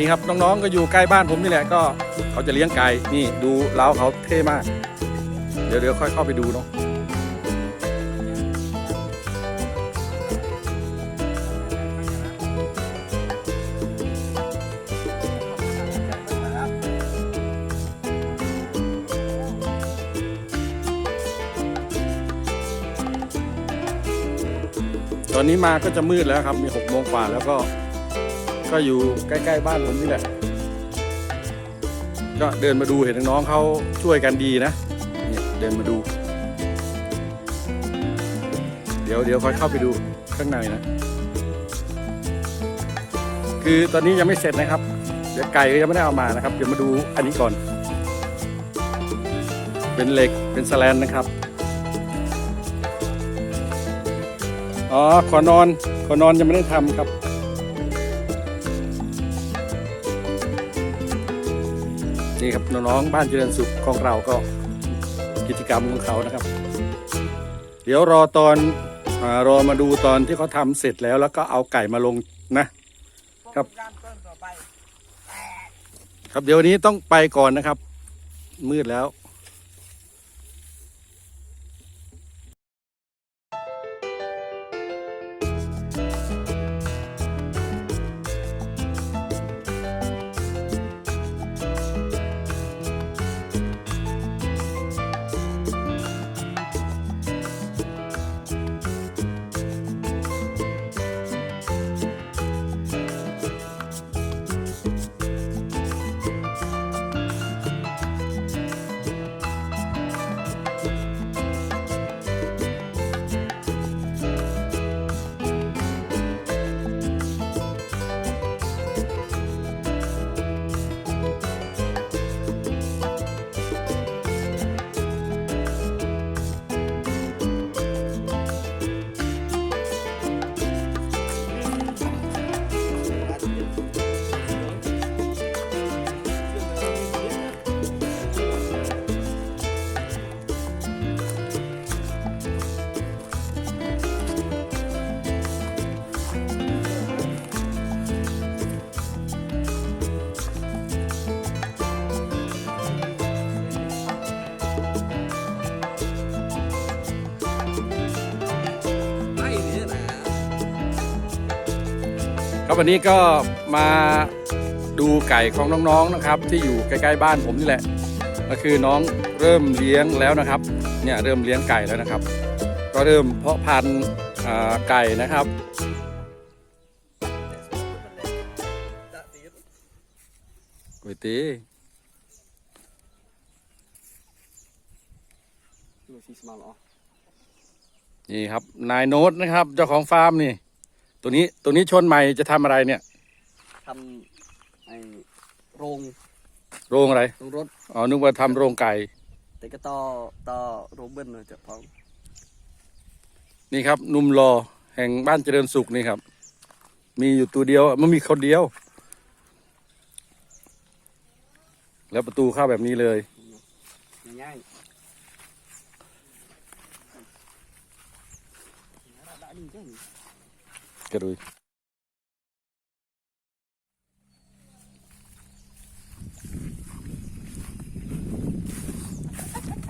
นี่ครับน้องๆก็อยู่ใกล้บ้านผมนี่แหละก็เขาจะเลี้ยงไก่นี่ดูเล้าเขาเท่มาก เดี๋ยวเดี๋ยวค่อยเข้าไปดูเนาะตอนนี้มาก็จะมืดแล้วครับ มีหกโมงกว่าแล้วก็ ก็อยู่ใกล้ๆบ้านผมนี่แหละ ก็เดินมาดูเห็นน้องๆเขาช่วยกันดีนะเนี่ยเดินมาดู เดี๋ยวเดี๋ยวค่อยเข้าไปดูข้างในนะ คือตอนนี้ยังไม่เสร็จนะครับเดี๋ยวไก่ก็ยังไม่ได้เอามานะครับ เดี๋ยวมาดูอันนี้ก่อน เป็นเหล็กเป็นสแลนนะครับอ๋อขอนอนขอนอนยังไม่ได้ทำครับ นี่ครับน้องๆบ้านเจริญสุขของเราก็กิจกรรมของเขานะครับ เดี๋ยวรอตอนอรอมาดูตอนที่เขาทำเสร็จแล้วแล้วก็เอาไก่มาลงนะครับ ครับเดี๋ยววันนี้ต้องไปก่อนนะครับ มืดแล้ว วันนี้ก็มาดูไก่ของน้องๆนะครับ ที่อยู่ใกล้ๆบ้านผมนี่แหละ ก็คือน้องเริ่มเลี้ยงแล้วนะครับเนี่ยเริ่มเลี้ยงไก่แล้วนะครับ ก็เริ่มเพาะพันธุ์อ่าไก่นะครับก๋วยเตี๋ยวดูสีสมาร์ทอ๋อนี่ครับนายโน้ตนะครับเจ้าของฟาร์มนี่ ตัวนี้ตัวนี้ชนใหม่จะทำอะไรเนี่ย ทำไอโรงโรงอะไร โรงรถ อ๋อ นึกว่าทำโรงไก่ แต่ก็ต่อต่อโรงเบิ้ลเลยจะพองนี่ครับหนุ่มรอแห่งบ้านเจริญสุขนี่ครับ มีอยู่ตัวเดียวมันมีคนเดียว แล้วประตูเข้าแบบนี้เลยง่ายๆ กระดุย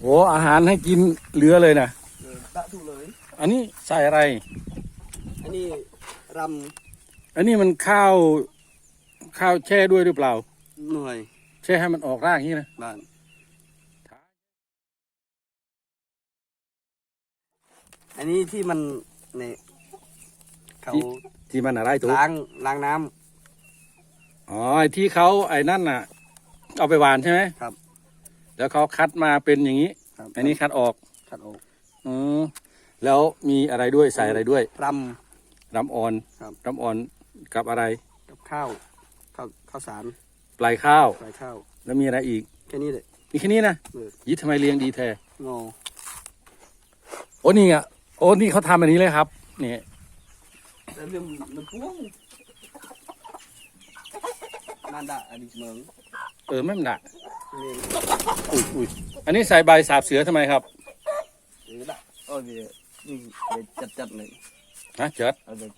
โอ้อาหารให้กินเหลือเลยนะเออดะถูกเลย อันนี้ใส่อะไร อันนี้รอันนี้มันข้าว ข้าวแช่ด้วยหรือเปล่าำหน่วยแช่ให้มันออกรากอย่างนี้นะ บ้านอันนี้ที่มันเนี่ย เขาที่มันอะไรตัวล้างล้างน้อ๋อไอ้ที่เขาไอ้นั่นน่ะ เอาไปหวานใช่ไหมครับแล้วเขาคัดมาเป็นอย่างนี้ำครับอันนี้คัดออกขัดออกอืมแล้วมีอะไรด้วยใส่อะไรด้วยร รำอ่อนครับรำอ่อนกับอะไรำกับข้าวข้าวข้าวสารปลายข้าว ใส่ข้าวแล้วมีอะไรอีกแค่นี้เลยมีแค่นี้นะเออยี่ทำไมเลี้ยงดีแท้งอโอ้นี่อะโอ้นี่เขาทำอันนี้เลยครับนี่ แต่เรื่องมันพ่วงนั่นดะอันนี้เมืองเออไม่มันหนักนี่อุ้ยอุ้ยอันนี้ใส่ใบสาบเสือทำไมครับเออดะโอ้ยนี่จัดจัดๆเลยฮะเจิดเอาเลย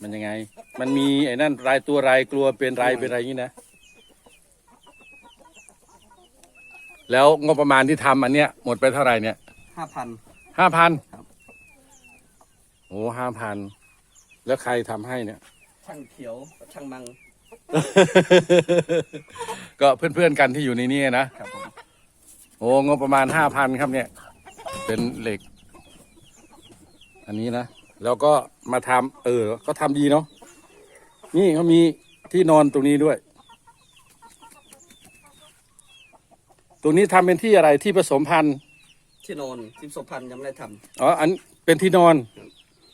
มันยังไง มันมีไอ้นั่นรายตัวรายกลัวเป็นรายเป็นอะไรอย่างนี้นะ แล้วงบประมาณที่ทำอันเนี้ยหมดไปเท่าไหร่เนี่ยห้าพันห้าพันครับ โอ้ห้าพัน แล้วใครทำให้เนี่ย ช่างเขียวกับช่างมังก็เพื่อนๆกันที่อยู่ในนี้นะ ครับผมโอ้งบประมาณห้าพันครับเนี่ย เป็นเหล็ก อันนี้นะ แล้วก็มาทำเออ ก็ทำดีเนาะนี่เขามีที่นอนตรงนี้ด้วย ตรงนี้ทำเป็นที่อะไรที่ผสมพันธุ์ที่นอนทิมศพพันธ์ยังไม่ได้ทอ๋ออันเป็นที่นอน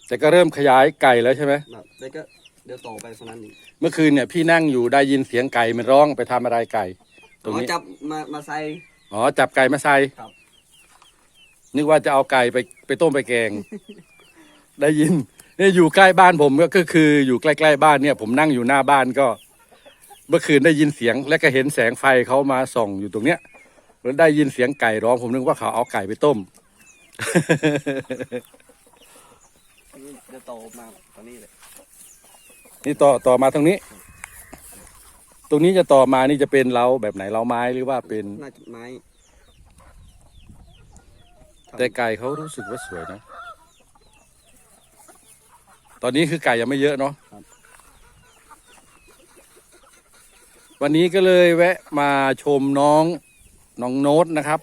แต่ก็เริ่มขยายไก่แล้วใช่ไหมำนะแล้วก็เดี๋ยวต่อไปตรงนั้นอีกเมื่อคืนเนี่ยพี่นั่งอยู่ได้ยินเสียงไก่มันร้องไปทำอะไรไก่ ตรงอ๋อนี้จับมามาใส่ อ๋อจับไก่มาใส่ครับ นึกว่าจะเอาไก่ไปไปต้มไปแกง ได้ยินเนี่ยอยู่ใกล้บ้านผมก็ก็คืออยู่ใกล้ๆบ้านเนี่ย ผมนั่งอยู่หน้าบ้านก็ เมื่อคืนได้ยินเสียงและก็เห็นแสงไฟเขามาส่องอยู่ตรงเนี้ยแล้วได้ยินเสียงไก่ร้องผมนึกว่าเขาเอาไก่ไปต้ม นี่เดี๋ยวต่อมาตรงนี้เลยนี่ต่อต่อมาตรงนี้ ตรงนี้จะต่อมานี่จะเป็นเราแบบไหนเราไม้หรือว่าเป็น น่าจะไม้แต่ไก่เขารู้สึกว่าสวยนะ ตอนนี้คือไก่ยังไม่เยอะเนาะวันนี้ก็เลยแวะมาชมน้องน้องโน้ตนะครับ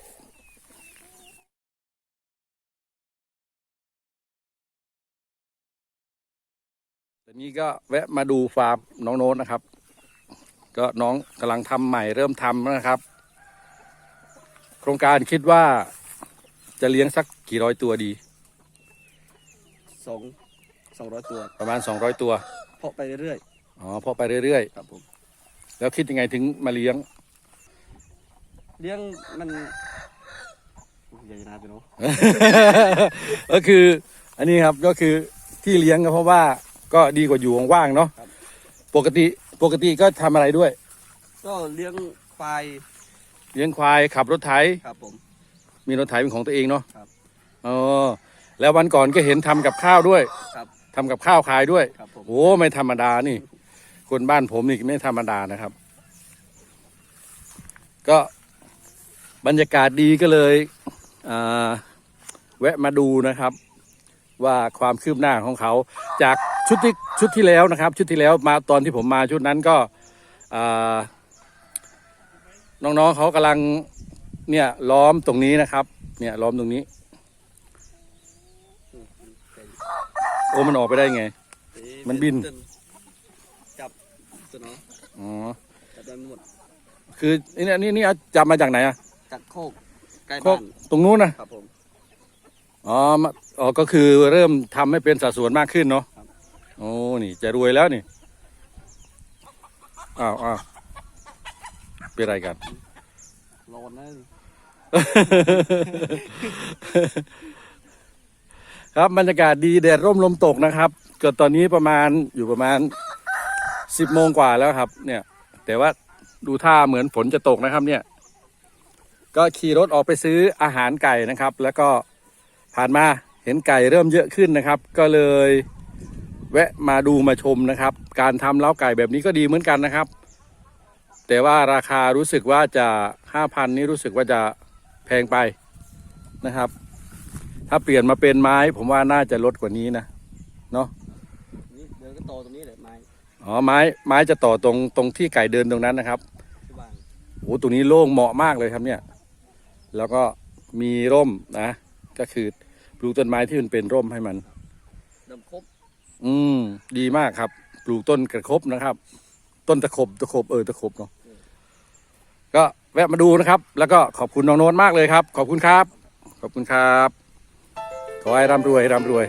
ตอนนี้ก็แวะมาดูฟาร์มน้องโน้ตนะครับ ก็น้องกำลังทำใหม่เริ่มทำนะครับ โครงการคิดว่าจะเลี้ยงสักกี่ร้อยตัวดี สองสองร้อยตัว ประมาณ 200 ตัว เพาะไปเรื่อยอ๋อพอไปเรื่อยๆ ครับผม ๆ แล้วคิดยังไงถึงมาเลี้ยง เลี้ยงมันใหญ่นาไปเนาะก็คือ อันนี้ครับก็คือที่เลี้ยงก็เพราะว่า ก็ดีกว่าอยู่ว่างๆเนาะปกติปกติก็ทำอะไรด้วย ก็เลี้ยงควายเลี้ยงควายขับรถไถครับผม มีรถไถเป็นของตัวเองเนาะครับอ๋อแล้ววันก่อนก็เห็นทำกับข้าวด้วยครับทำกับข้าวขายด้วยครับผม โอ้ไม่ธรรมดานี่ คนบ้านผมนี่ไม่ธรรมดานะครับ ก็บรรยากาศดีก็เลยอ่าแวะมาดูนะครับ ว่าความคืบหน้าของเขา จากชุดที่ชุดที่แล้วนะครับ ชุดที่แล้วมาตอนที่ผมมาชุดนั้นก็อ่าน้องๆเขากำลังเนี่ยล้อมตรงนี้นะครับ เนี่ยล้อมตรงนี้ โอ้มันออกไปได้ไงเอ๊ะมันบินจับตัวเนาะอ๋อจับได้หมดคือนี่นี่นี่เอาจับมาจากไหนอะจากโคกใกล้โคบ้ากนตรงนู้นนะครับผม อ๋อมาอ๋อก็คือเริ่มทำให้เป็นสัดส่วนมากขึ้นเนาะครับโอ้นี่จะรวยแล้วนี่อ้าวอ้าวเป็นไรกัน ร้อนนะครับบรรยากาศดีแดดร่มลมตกนะครับ เกิดตอนนี้ประมาณอยู่ประมาณสิบโมงกว่าแล้วครับ เนี่ย แต่ว่าดูท่าเหมือนฝนจะตกนะครับ เนี่ย ก็ขี่รถออกไปซื้ออาหารไก่นะครับ แล้วก็ ผ่านมาเห็นไก่เริ่มเยอะขึ้นนะครับ ก็เลยแวะมาดูมาชมนะครับ การทำเล้าไก่แบบนี้ก็ดีเหมือนกันนะครับ แต่ว่าราคารู้สึกว่าจะห้าพันนี้รู้สึกว่าจะแพงไปนะครับ ถ้าเปลี่ยนมาเป็นไม้ผมว่าน่าจะลดกว่านี้นะเนาะนี่เดี๋ยวก็โตตรงนี้เลยไม้อ๋อไม้ไม้จะต่อตรงตรงที่ไก่เดินตรงนั้นนะครับที่วางโอ้ตรงนี้โล่งเหมาะมากเลยครับเนี่ย แล้วก็มีร่มนะ ก็คือ ปลูกต้นไม้ที่มันเป็นร่มให้มันเดิมครบอืม ดีมากครับ ปลูกต้นกระคบนะครับ ต้นตะขบตะขบเออตะขบเนาะก็แวะมาดูนะครับ แล้วก็ขอบคุณน้องโน้ตมากเลยครับ ขอบคุณครับ ขอบคุณครับ ขอให้ร่ำรวยร่ำรวย